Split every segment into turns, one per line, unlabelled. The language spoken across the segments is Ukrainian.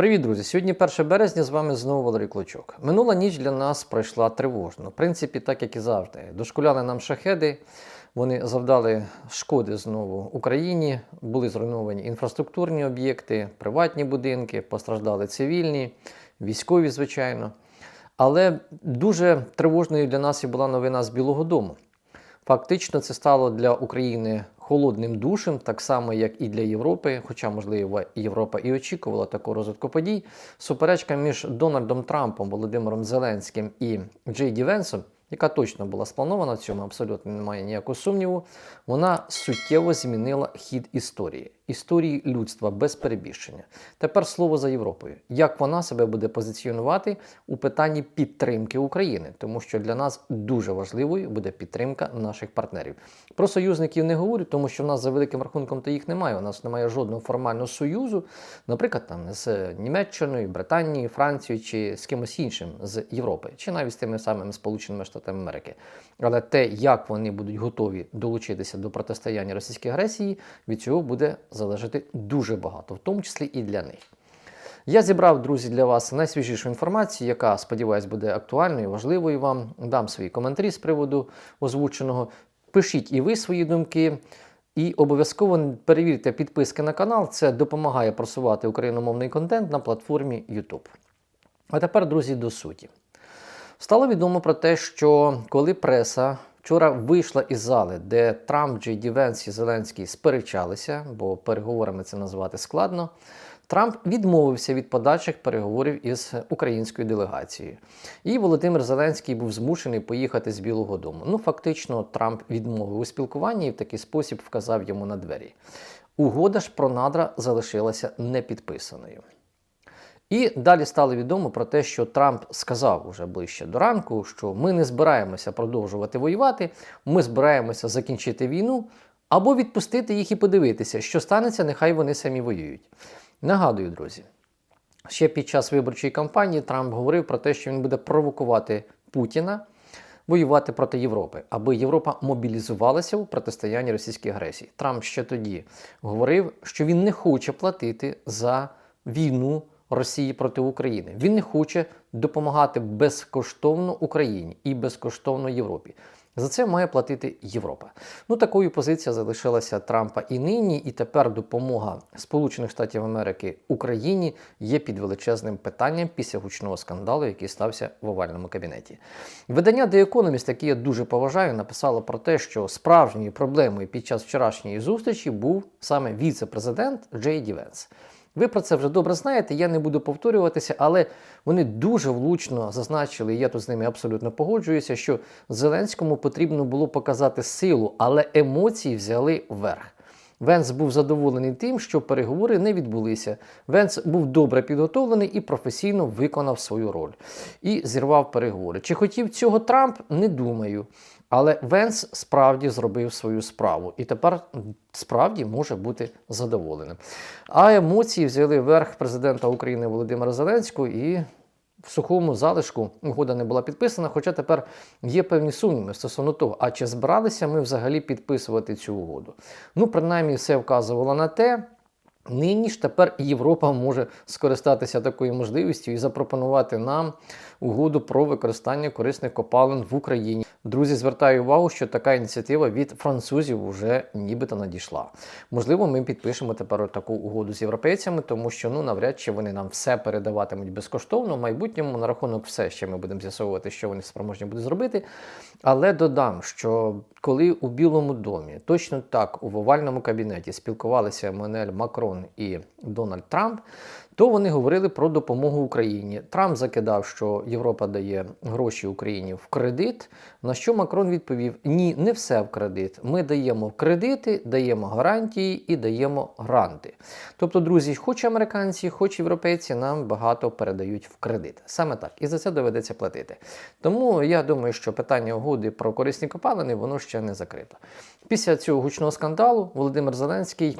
Привіт, друзі! Сьогодні 1 березня з вами знову Валерій Клочок. Минула ніч для нас пройшла тривожно. В принципі, так як і завжди. Дошкуляли нам шахеди, вони завдали шкоди знову Україні, були зруйновані інфраструктурні об'єкти, приватні будинки, постраждали цивільні, військові, звичайно. Але дуже тривожною для нас і була новина з Білого Дому. Фактично, це стало для України холодним душем, так само, як і для Європи, хоча, можливо, Європа і очікувала такого розвитку подій. Суперечка між Дональдом Трампом, Володимиром Зеленським і Джей Ді Венсом, яка точно була спланована, в цьому абсолютно немає ніякого сумніву, вона суттєво змінила хід історії, історії людства без перебільшення. Тепер слово за Європою. Як вона себе буде позиціонувати у питанні підтримки України, тому що для нас дуже важливою буде підтримка наших партнерів. Про союзників не говорю, тому що в нас за великим рахунком то їх немає. У нас немає жодного формального союзу, наприклад, там з Німеччиною, Британією, Францією чи з кимось іншим з Європи, чи навіть з тими самими Сполученими Штатами Америки. Але те, як вони будуть готові долучитися до протистояння російській агресії, від цього буде залежати дуже багато, в тому числі і для них. Я зібрав, друзі, для вас найсвіжішу інформацію, яка, сподіваюсь, буде актуальною, важливою вам. Дам свої коментарі з приводу озвученого. Пишіть і ви свої думки. І обов'язково перевірте підписки на канал, це допомагає просувати україномовний контент на платформі YouTube. А тепер, друзі, до суті. Стало відомо про те, що коли преса вчора вийшла із зали, де Трамп, Джей Ді Венс і Зеленський сперечалися, бо переговорами це назвати складно. Трамп відмовився від подальших переговорів із українською делегацією. І Володимир Зеленський був змушений поїхати з Білого Дому. Ну, фактично, Трамп відмовив у спілкуванні і в такий спосіб вказав йому на двері. Угода ж про надра залишилася непідписаною. І далі стало відомо про те, що Трамп сказав уже ближче до ранку, що ми не збираємося продовжувати воювати, ми збираємося закінчити війну або відпустити їх і подивитися, що станеться, нехай вони самі воюють. Нагадую, друзі, ще під час виборчої кампанії Трамп говорив про те, що він буде провокувати Путіна воювати проти Європи, аби Європа мобілізувалася у протистоянні російській агресії. Трамп ще тоді говорив, що він не хоче платити за війну. Росії проти України. Він не хоче допомагати безкоштовно Україні і безкоштовно Європі. За це має платити Європа. Ну такою позиція залишилася Трампа і нині, і тепер допомога Сполучених Штатів Америки Україні є під величезним питанням після гучного скандалу, який стався в овальному кабінеті. Видання The Economist, яке я дуже поважаю, написало про те, що справжньою проблемою під час вчорашньої зустрічі був саме віце-президент Джей Ді Венс. Ви про це вже добре знаєте, я не буду повторюватися, але вони дуже влучно зазначили, і я тут з ними абсолютно погоджуюся, що Зеленському потрібно було показати силу, але емоції взяли вверх. Венс був задоволений тим, що переговори не відбулися. Венс був добре підготовлений і професійно виконав свою роль і зірвав переговори. Чи хотів цього Трамп? Не думаю. Але Венс справді зробив свою справу і тепер справді може бути задоволеним. А емоції взяли верх президента України Володимира Зеленського і. В сухому залишку угода не була підписана, хоча тепер є певні сумніви стосовно того, а чи збиралися ми взагалі підписувати цю угоду. Ну, принаймні, все вказувало на те. Нині ж тепер Європа може скористатися такою можливістю і запропонувати нам угоду про використання корисних копалин в Україні. Друзі, звертаю увагу, що така ініціатива від французів вже нібито надійшла. Можливо, ми підпишемо тепер таку угоду з європейцями, тому що ну навряд чи вони нам все передаватимуть безкоштовно. В майбутньому на рахунок все ще ми будемо з'ясовувати, що вони спроможні будуть зробити. Але додам, що коли у Білому домі точно так у овальному кабінеті спілкувалися Еммануель Макрон і Дональд Трамп, то вони говорили про допомогу Україні. Трамп закидав, що Європа дає гроші Україні в кредит. На що Макрон відповів: Ні, не все в кредит. Ми даємо кредити, даємо гарантії і даємо гранти. Тобто, друзі, хоч американці, хоч європейці, нам багато передають в кредит. Саме так, і за це доведеться платити. Тому я думаю, що питання угоди про корисні копалини воно ще не закрито. Після цього гучного скандалу Володимир Зеленський.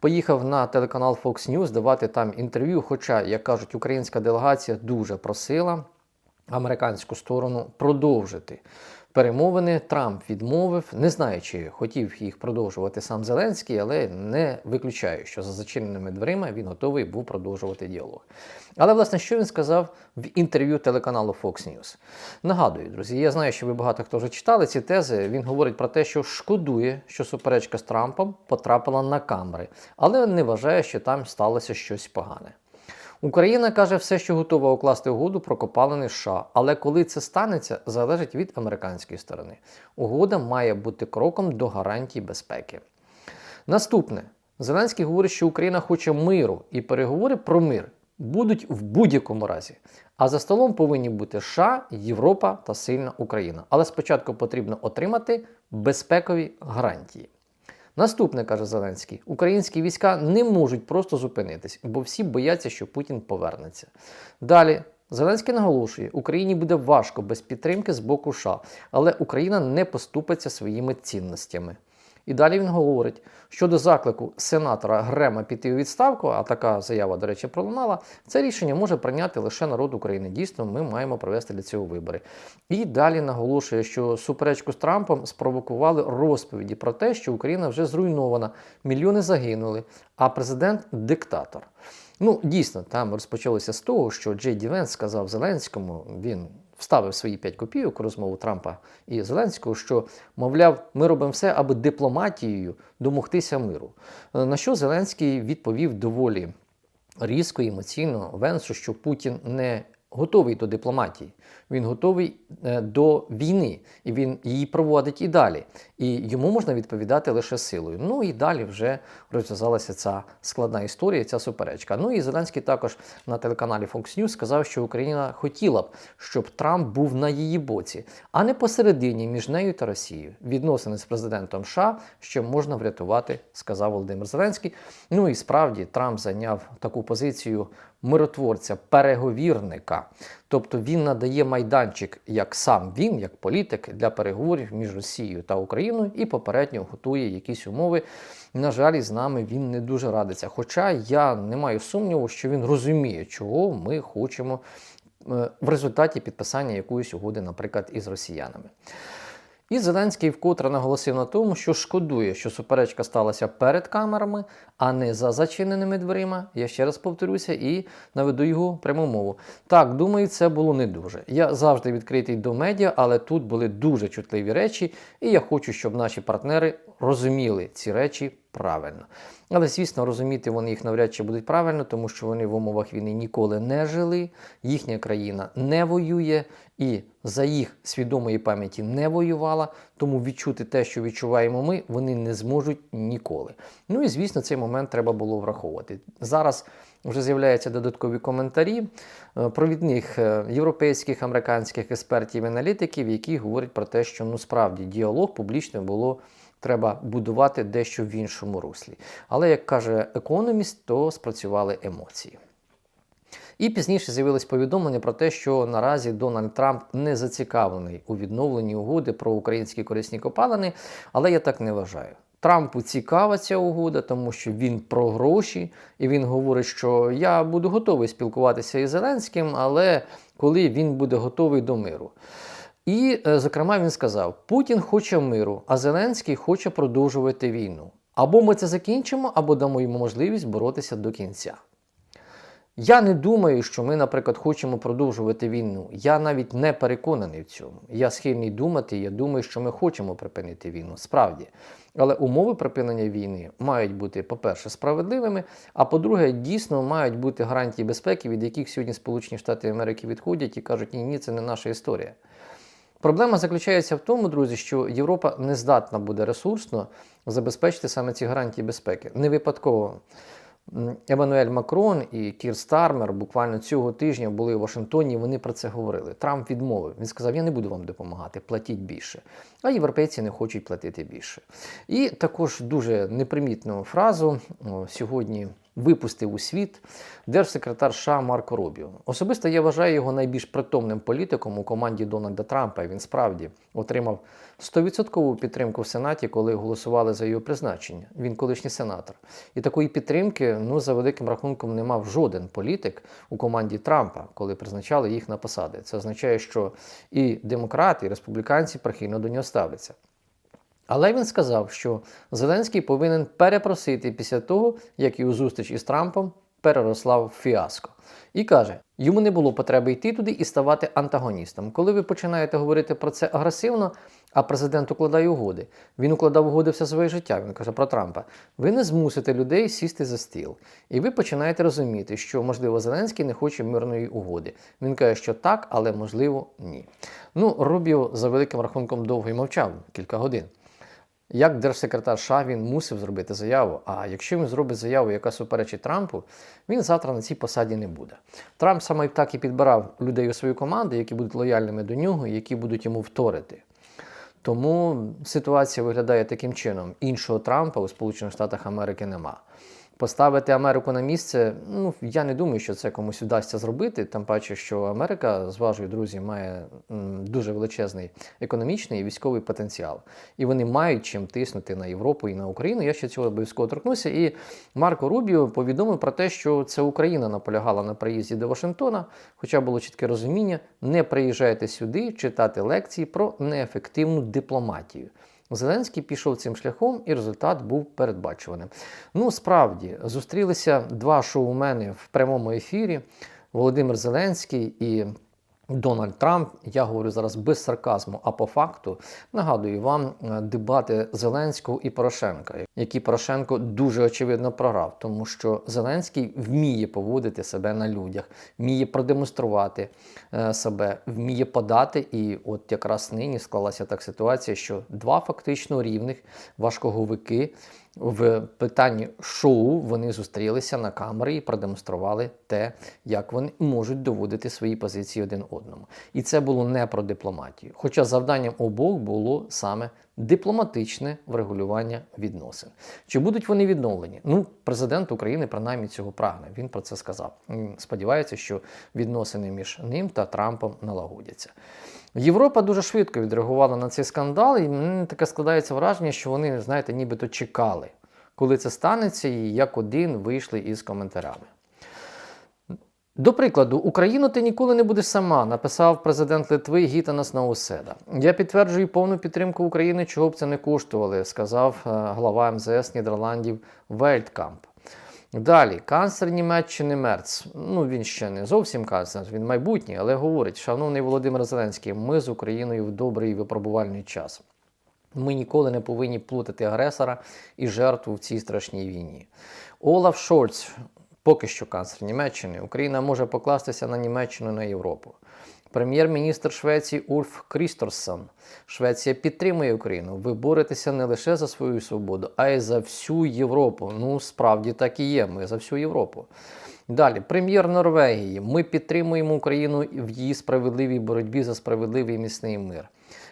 Поїхав на телеканал Fox News давати там інтерв'ю. Хоча, як кажуть, українська делегація дуже просила американську сторону продовжити перемовини. Трамп відмовив, не знаю, чи хотів їх продовжувати сам Зеленський, але не виключаю, що за зачиненими дверима він готовий був продовжувати діалог. Але власне, що він сказав в інтерв'ю телеканалу Fox News? Нагадую, друзі, я знаю, що ви багато хто вже читали ці тези. Він говорить про те, що шкодує, що суперечка з Трампом потрапила на камери, але не вважає, що там сталося щось погане. Україна каже все, що готова укласти угоду про копалини США, але коли це станеться, залежить від американської сторони. Угода має бути кроком до гарантій безпеки. Наступне Зеленський говорить, що Україна хоче миру, і переговори про мир будуть в будь-якому разі. А за столом повинні бути США, Європа та сильна Україна. Але спочатку потрібно отримати безпекові гарантії. Наступне каже Зеленський: українські війська не можуть просто зупинитись, бо всі бояться, що Путін повернеться. Далі. Зеленський наголошує, Україні буде важко без підтримки з боку США, але Україна не поступиться своїми цінностями. І далі він говорить, щодо заклику сенатора Грема піти у відставку, а така заява, до речі, пролунала, це рішення може прийняти лише народ України. Дійсно, ми маємо провести для цього вибори. І далі наголошує, що суперечку з Трампом спровокували розповіді про те, що Україна вже зруйнована, мільйони загинули, а президент диктатор. Ну, дійсно, там розпочалося з того, що Джей Ді Венс сказав Зеленському, він вставив свої 5 копійок у розмову Трампа і Зеленського, що, мовляв, ми робимо все, аби дипломатією домогтися миру. Е, На що Зеленський відповів доволі різко емоційно Венсу, що Путін не готовий до дипломатії, він готовий е, до війни, і він її проводить і далі. І йому можна відповідати лише силою. Ну і далі вже розв'язалася ця складна історія, ця суперечка. Ну і Зеленський також на телеканалі Fox News сказав, що Україна хотіла б, щоб Трамп був на її боці, а не посередині між нею та Росією. Відносини з президентом США ще можна врятувати, сказав Володимир Зеленський. Ну і справді Трамп зайняв таку позицію миротворця, переговірника. Тобто він надає майданчик, як сам він, як політик, для переговорів між Росією та Україною і попередньо готує якісь умови. На жаль, із нами він не дуже радиться. Хоча я не маю сумніву, що він розуміє, чого ми хочемо е, в результаті підписання якоїсь угоди, наприклад, із росіянами. І Зеленський вкотре наголосив на тому, що шкодує, що суперечка сталася перед камерами, а не за зачиненими дверима. Я ще раз повторюся і наведу його пряму мову. Так, думаю, це було не дуже. Я завжди відкритий до медіа, але тут були дуже чутливі речі, і я хочу, щоб наші партнери розуміли ці речі правильно. Але, звісно, розуміти вони їх навряд чи будуть правильно, тому що вони в умовах війни ніколи не жили, їхня країна не воює і за їх свідомої пам'яті не воювала, тому відчути те, що відчуваємо ми, вони не зможуть ніколи. Ну і звісно, цей момент треба було враховувати. Зараз вже з'являються додаткові коментарі е, провідних е, європейських, американських експертів і аналітиків, які говорять про те, що ну справді діалог публічно було. Треба будувати дещо в іншому руслі. Але, як каже економіст, то спрацювали емоції. І пізніше з'явилось повідомлення про те, що наразі Дональд Трамп не зацікавлений у відновленні угоди про українські корисні копалини, але я так не вважаю. Трампу цікава ця угода, тому що він про гроші, і він говорить, що я буду готовий спілкуватися із Зеленським, але коли він буде готовий до миру. І, е, зокрема, він сказав: Путін хоче миру, а Зеленський хоче продовжувати війну. Або ми це закінчимо, або дамо йому можливість боротися до кінця. Я не думаю, що ми, наприклад, хочемо продовжувати війну. Я навіть не переконаний в цьому. Я схильний думати, я думаю, що ми хочемо припинити війну, справді. Але умови припинення війни мають бути, по-перше, справедливими, а по-друге, дійсно мають бути гарантії безпеки, від яких сьогодні Сполучені Штати Америки відходять і кажуть, ні, ні, це не наша історія. Проблема заключається в тому, друзі, що Європа не здатна буде ресурсно забезпечити саме ці гарантії безпеки. Не випадково Еммануель Макрон і Кір Стармер буквально цього тижня були у Вашингтоні. Вони про це говорили. Трамп відмовив. Він сказав: Я не буду вам допомагати, платіть більше. А європейці не хочуть платити більше. І також дуже непримітну фразу сьогодні випустив у світ держсекретар США Марко Рубіо. Особисто я вважаю його найбільш притомним політиком у команді Дональда Трампа. Він справді отримав 100% підтримку в Сенаті, коли голосували за його призначення. Він колишній сенатор. І такої підтримки, ну за великим рахунком, не мав жоден політик у команді Трампа, коли призначали їх на посади. Це означає, що і демократи, і республіканці прихильно до нього ставляться. Але він сказав, що Зеленський повинен перепросити після того, як його зустріч із Трампом переросла в фіаско. І каже, йому не було потреби йти туди і ставати антагоністом. Коли ви починаєте говорити про це агресивно, а президент укладає угоди. Він укладав угоди все своє життя. Він каже про Трампа. Ви не змусите людей сісти за стіл. І ви починаєте розуміти, що можливо Зеленський не хоче мирної угоди. Він каже, що так, але можливо ні. Ну, Рубіо за великим рахунком довго й мовчав кілька годин. Як держсекретар США він мусив зробити заяву. А якщо він зробить заяву, яка суперечить Трампу, він завтра на цій посаді не буде. Трамп саме так і підбирав людей у свою команду, які будуть лояльними до нього, які будуть йому вторити. Тому ситуація виглядає таким чином: іншого Трампа у Сполучених Штатах Америки нема. Поставити Америку на місце, ну я не думаю, що це комусь вдасться зробити. Тим паче, що Америка, зважую, друзі, має дуже величезний економічний і військовий потенціал. І вони мають чим тиснути на Європу і на Україну. Я ще цього обов'язково торкнуся. І Марко Рубіо повідомив про те, що це Україна наполягала на приїзді до Вашингтона, хоча було чітке розуміння: не приїжджайте сюди читати лекції про неефективну дипломатію. Зеленський пішов цим шляхом, і результат був передбачуваним. Ну, справді, зустрілися два шоумени в прямому ефірі: Володимир Зеленський і Дональд Трамп. Я говорю зараз без сарказму, а по факту нагадую вам е, дебати Зеленського і Порошенка, які Порошенко дуже очевидно програв, тому що Зеленський вміє поводити себе на людях, вміє продемонструвати е, себе, вміє подати. І от якраз нині склалася так ситуація, що два фактично рівних важкоговики в питанні шоу вони зустрілися на камері і продемонстрували те, як вони можуть доводити свої позиції один одному. І це було не про дипломатію. Хоча завданням обох було саме дипломатичне врегулювання відносин. Чи будуть вони відновлені? Ну, президент України принаймні цього прагне. Він про це сказав. Сподівається, що відносини між ним та Трампом налагодяться. Європа дуже швидко відреагувала на цей скандал, і мені таке складається враження, що вони, знаєте, нібито чекали, коли це станеться, і як один вийшли із коментарями. До прикладу, Україну ти ніколи не будеш сама, написав президент Литви Гітанас Науседа. Я підтверджую повну підтримку України, чого б це не коштували, сказав е, глава МЗС Нідерландів Вельткамп. Далі, канцлер Німеччини Мерц. Ну він ще не зовсім канцлер, він майбутній, але говорить, шановний Володимир Зеленський, ми з Україною в добрий випробувальний час. Ми ніколи не повинні плутати агресора і жертву в цій страшній війні. Олаф Шольц, поки що канцлер Німеччини, Україна може покластися на Німеччину і на Європу. Прем'єр-міністр Швеції Ульф Крісторсон. Швеція підтримує Україну. Ви боретеся не лише за свою свободу, а й за всю Європу. Ну, справді так і є. Ми за всю Європу. Далі, прем'єр Норвегії. Ми підтримуємо Україну в її справедливій боротьбі за справедливий міцний мир.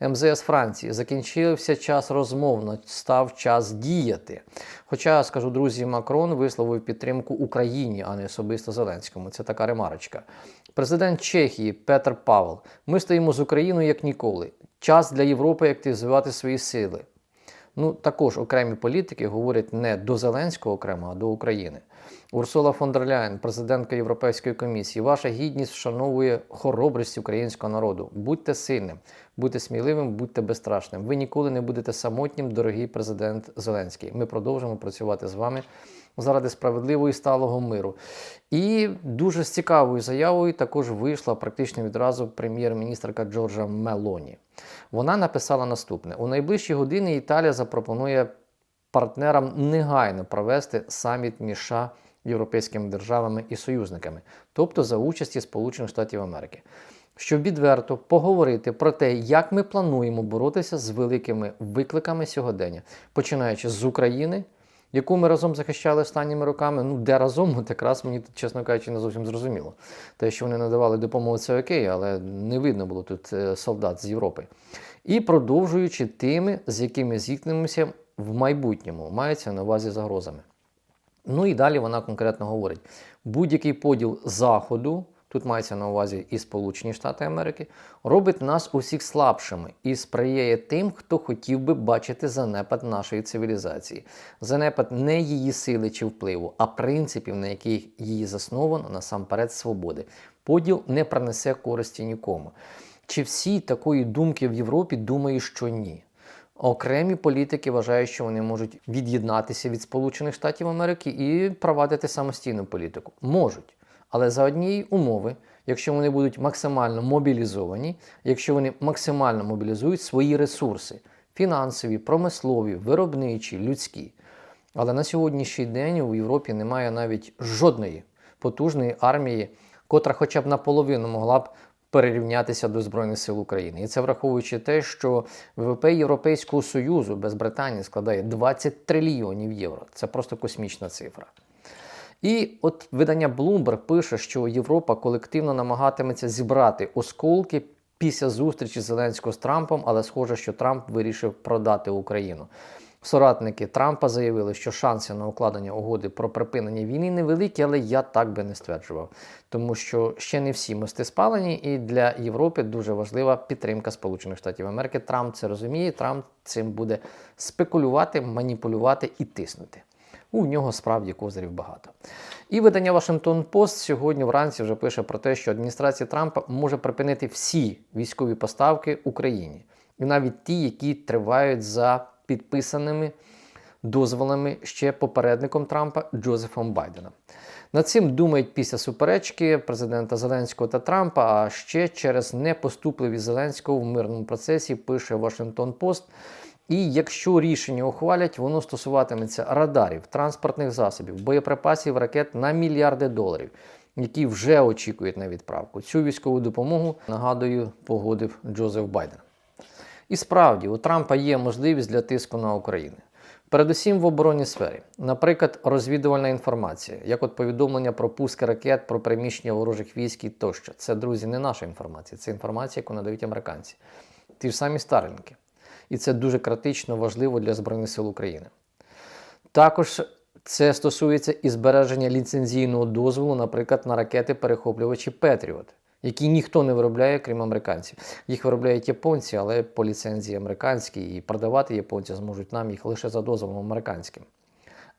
МЗС Франції закінчився час розмовно, став час діяти. Хоча, скажу друзі, Макрон висловив підтримку Україні, а не особисто Зеленському. Це така ремарочка. Президент Чехії Петр Павел. Ми стоїмо з Україною як ніколи. Час для Європи активізувати свої сили. Ну, також окремі політики говорять не до Зеленського окремо, а до України. Урсула фон дер Ляєн, президентка Європейської комісії, ваша гідність вшановує хоробрість українського народу. Будьте сильним, будьте сміливим, будьте безстрашним. Ви ніколи не будете самотнім, дорогий президент Зеленський. Ми продовжимо працювати з вами заради справедливого і сталого миру. І дуже з цікавою заявою також вийшла практично відразу прем'єр-міністрка Джорджа Мелоні. Вона написала наступне: у найближчі години Італія запропонує партнерам негайно провести саміт між США, європейськими державами і союзниками, тобто за участі Сполучених Штатів Америки. Щоб відверто поговорити про те, як ми плануємо боротися з великими викликами сьогодення, починаючи з України, яку ми разом захищали останніми роками. Ну, де разом, от якраз мені, чесно кажучи, не зовсім зрозуміло. Те, що вони надавали допомогу, це окей, але не видно було тут е, солдат з Європи. І продовжуючи тими, з якими зіткнемося в майбутньому, мається на увазі загрозами. Ну і далі вона конкретно говорить: будь-який поділ Заходу, тут мається на увазі і Сполучені Штати Америки, робить нас усіх слабшими і сприяє тим, хто хотів би бачити занепад нашої цивілізації. Занепад не її сили чи впливу, а принципів, на яких її засновано насамперед свободи. Поділ не принесе користі нікому. Чи всі такої думки в Європі думають, що ні? Окремі політики вважають, що вони можуть від'єднатися від Сполучених Штатів Америки і провадити самостійну політику. Можуть, але за однієї умови, якщо вони будуть максимально мобілізовані, якщо вони максимально мобілізують свої ресурси фінансові, промислові, виробничі, людські. Але на сьогоднішній день у Європі немає навіть жодної потужної армії, котра хоча б наполовину могла б перерівнятися до Збройних сил України. І це враховуючи те, що ВВП Європейського Союзу без Британії складає 20 трильйонів євро. Це просто космічна цифра. І от видання Bloomberg пише, що Європа колективно намагатиметься зібрати осколки після зустрічі Зеленського з Трампом, але схоже, що Трамп вирішив продати Україну. Соратники Трампа заявили, що шанси на укладення угоди про припинення війни невеликі, але я так би не стверджував, тому що ще не всі мости спалені, і для Європи дуже важлива підтримка Сполучених Штатів Америки. Трамп це розуміє. Трамп цим буде спекулювати, маніпулювати і тиснути. У нього справді козирів багато. І видання Вашингтон Пост сьогодні вранці вже пише про те, що адміністрація Трампа може припинити всі військові поставки Україні, і навіть ті, які тривають за підписаними дозволами ще попередником Трампа Джозефом Байденом. Над цим думають після суперечки президента Зеленського та Трампа, а ще через непоступливість Зеленського в мирному процесі пише Вашингтон Пост. І якщо рішення ухвалять, воно стосуватиметься радарів, транспортних засобів, боєприпасів, ракет на мільярди доларів, які вже очікують на відправку. Цю військову допомогу, нагадую, погодив Джозеф Байден. І справді, у Трампа є можливість для тиску на Україну. Передусім в оборонній сфері, наприклад, розвідувальна інформація, як от повідомлення про пуски ракет, про приміщення ворожих військ і тощо. Це, друзі, не наша інформація, це інформація, яку надають американці. Ті ж самі Старлінки. І це дуже критично важливо для Збройних сил України. Також це стосується і збереження ліцензійного дозволу, наприклад, на ракети-перехоплювачі Петріот, які ніхто не виробляє, крім американців. Їх виробляють японці, але по ліцензії американській, і продавати японці зможуть нам їх лише за дозволом американським.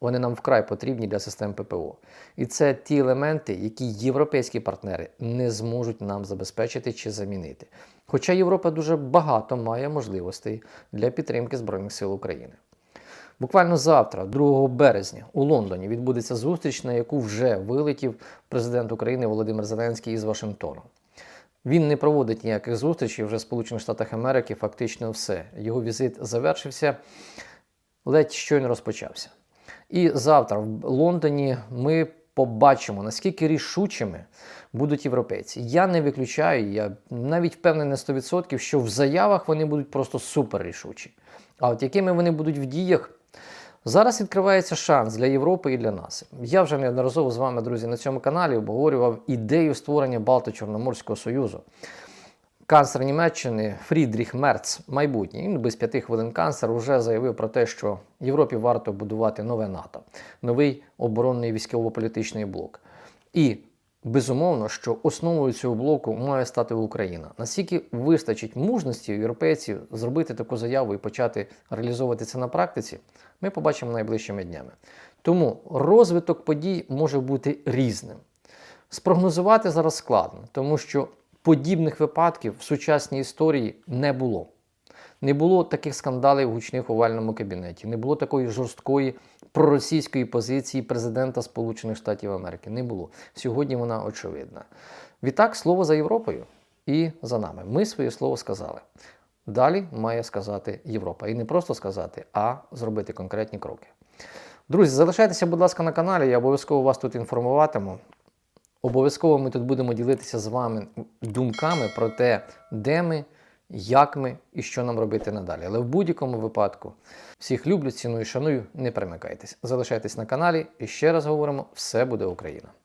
Вони нам вкрай потрібні для систем ППО. І це ті елементи, які європейські партнери не зможуть нам забезпечити чи замінити. Хоча Європа дуже багато має можливостей для підтримки Збройних сил України. Буквально завтра, 2 березня, у Лондоні відбудеться зустріч, на яку вже вилетів президент України Володимир Зеленський із Вашингтону. Він не проводить ніяких зустрічей вже в Сполучених Штатах Америки, фактично все. Його візит завершився, ледь щойно розпочався. І завтра в Лондоні ми побачимо, наскільки рішучими будуть європейці. Я не виключаю, я навіть впевнений на 100%, що в заявах вони будуть просто супер рішучі. А от якими вони будуть в діях, зараз відкривається шанс для Європи і для нас. Я вже неодноразово з вами, друзі, на цьому каналі обговорював ідею створення Балто-Чорноморського Союзу. Канцлер Німеччини Фрідріх Мерц, майбутній, він без п'яти хвилин канцлер, вже заявив про те, що Європі варто будувати нове НАТО, новий оборонний військово-політичний блок. І безумовно, що основою цього блоку має стати Україна. Наскільки вистачить мужності європейців зробити таку заяву і почати реалізовувати це на практиці, ми побачимо найближчими днями. Тому розвиток подій може бути різним. Спрогнозувати зараз складно, тому що подібних випадків в сучасній історії не було. Не було таких скандалів гучних у овальному кабінеті, не було такої жорсткої проросійської позиції президента Сполучених Штатів Америки. Не було. Сьогодні вона очевидна. Відтак, слово за Європою і за нами. Ми своє слово сказали. Далі має сказати Європа. І не просто сказати, а зробити конкретні кроки. Друзі, залишайтеся, будь ласка, на каналі, я обов'язково вас тут інформуватиму. Обов'язково ми тут будемо ділитися з вами думками про те, де ми, як ми і що нам робити надалі. Але в будь-якому випадку всіх люблю, ціную, шаную, не перемикайтесь. Залишайтесь на каналі і ще раз говоримо: все буде Україна!